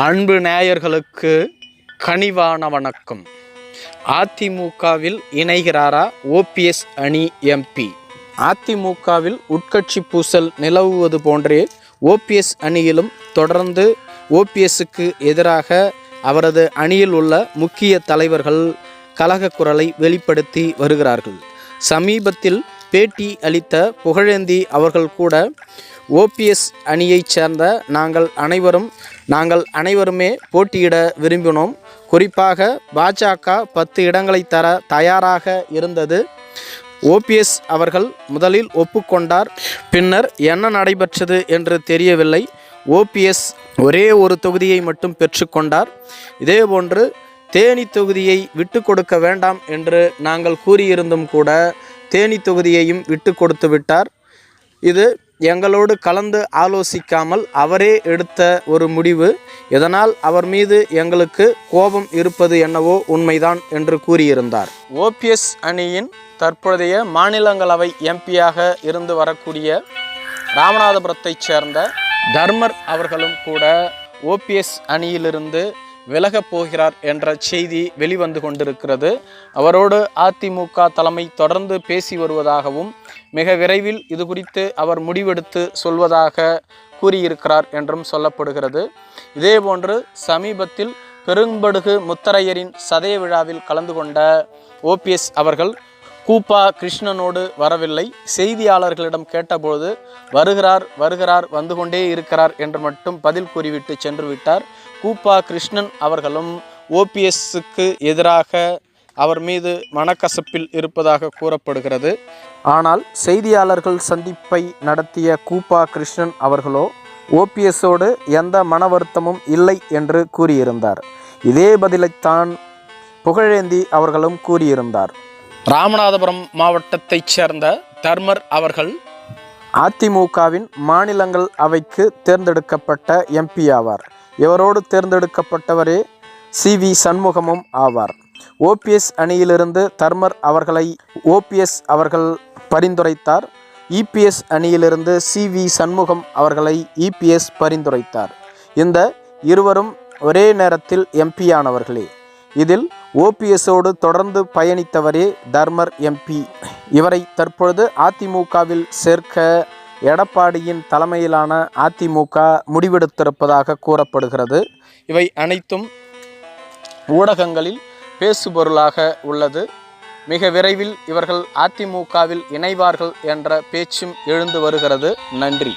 அன்பு நேயர்களுக்கு கனிவான வணக்கம். அதிமுகவில் இணைகிறாரா ஓபிஎஸ் அணி எம்பி அதிமுகவில் உட்கட்சி பூசல் நிலவுவது போன்றே ஓபிஎஸ் அணியிலும் தொடர்ந்து ஓபிஎஸ்க்கு எதிராக அவரது அணியில் உள்ள முக்கிய தலைவர்கள் கலக குரலை வெளிப்படுத்தி வருகிறார்கள். சமீபத்தில் பேட்டி அளித்த புகழேந்தி அவர்கள் கூட ஓபிஎஸ் அணியைச் சேர்ந்த நாங்கள் அனைவரும் நாங்கள் அனைவருமே போட்டியிட விரும்பினோம். குறிப்பாக பாஜக பத்து இடங்களை தர தயாராக இருந்தது. ஓபிஎஸ் அவர்கள் முதலில் ஒப்புக்கொண்டார். பின்னர் என்ன நடைபெற்றது என்று தெரியவில்லை. ஓபிஎஸ் ஒரே ஒரு தொகுதியை மட்டும் பெற்றுக்கொண்டார் இதேபோன்று தேனி தொகுதியை விட்டு கொடுக்க வேண்டாம் என்று நாங்கள் கூறியிருந்தும் கூட தேனி தொகுதியையும் விட்டு கொடுத்து விட்டார். இது எங்களோடு கலந்து ஆலோசிக்காமல் அவரே எடுத்த ஒரு முடிவு. இதனால் அவர் மீது எங்களுக்கு கோபம் இருப்பது என்னவோ உண்மைதான் என்று கூறியிருந்தார். ஓபிஎஸ் அணியின் தற்போதைய மாநிலங்களவை எம்பியாக இருந்து வரக்கூடிய ராமநாதபுரத்தைச் சேர்ந்த தர்மர் அவர்களும் கூட ஓபிஎஸ் அணியிலிருந்து விலகப் போகிறார் என்ற செய்தி வெளிவந்து கொண்டிருக்கிறது. அவரோடு அதிமுக தலைமை தொடர்ந்து பேசி வருவதாகவும் மிக விரைவில் இது குறித்து அவர் முடிவெடுத்து சொல்வதாக கூறியிருக்கிறார் என்றும் சொல்லப்படுகிறது. இதேபோன்று சமீபத்தில் பெரும்படுகு முத்தரையரின் சதய விழாவில் கலந்து கொண்ட ஓபிஎஸ் அவர்கள் கூப்பா கிருஷ்ணனோடு வரவில்லை. செய்தியாளர்களிடம் கேட்டபோது வருகிறார் வருகிறார் வந்து கொண்டே இருக்கிறார் என்று மட்டும் பதில் கூறிவிட்டு சென்று விட்டார். கூப்பா கிருஷ்ணன் அவர்களும் ஓபிஎஸ்க்கு எதிராக அவர் மீது மனக்கசப்பில் இருப்பதாக கூறப்படுகிறது. ஆனால் செய்தியாளர்கள் சந்திப்பை நடத்திய கூப்பா கிருஷ்ணன் அவர்களோ ஓபிஎஸோடு எந்த மன வருத்தமும் இல்லை என்று கூறியிருந்தார். இதே பதிலைத்தான் புகழேந்தி அவர்களும் கூறியிருந்தார். ராமநாதபுரம் மாவட்டத்தைச் சேர்ந்த தர்மர் அவர்கள் அதிமுகவின் மாநிலங்கள் அவைக்கு தேர்ந்தெடுக்கப்பட்ட எம்பி ஆவார். இவரோடு தேர்ந்தெடுக்கப்பட்டவரே சி. வி. சண்முகமும் ஆவார். ஓபிஎஸ் அணியிலிருந்து தர்மர் அவர்களை ஓபிஎஸ் அவர்கள் பரிந்துரைத்தார். இபிஎஸ் அணியிலிருந்து சி. வி. சண்முகம் அவர்களை இபிஎஸ் பரிந்துரைத்தார். இந்த இருவரும் ஒரே நேரத்தில் எம்பியானவர்களே. இதில் ஓபிஎஸோடு தொடர்ந்து பயணித்தவரே தர்மர் எம்பி இவரை தற்பொழுது அதிமுகவில் சேர்க்க எடப்பாடியின் தலைமையிலான அதிமுக முடிவெடுத்திருப்பதாக கூறப்படுகிறது. இவை அனைத்தும் ஊடகங்களில் பேசுபொருளாக உள்ளது. மிக விரைவில் இவர்கள் அதிமுகவில் இணைவார்கள் என்ற பேச்சும் எழுந்து வருகிறது. நன்றி.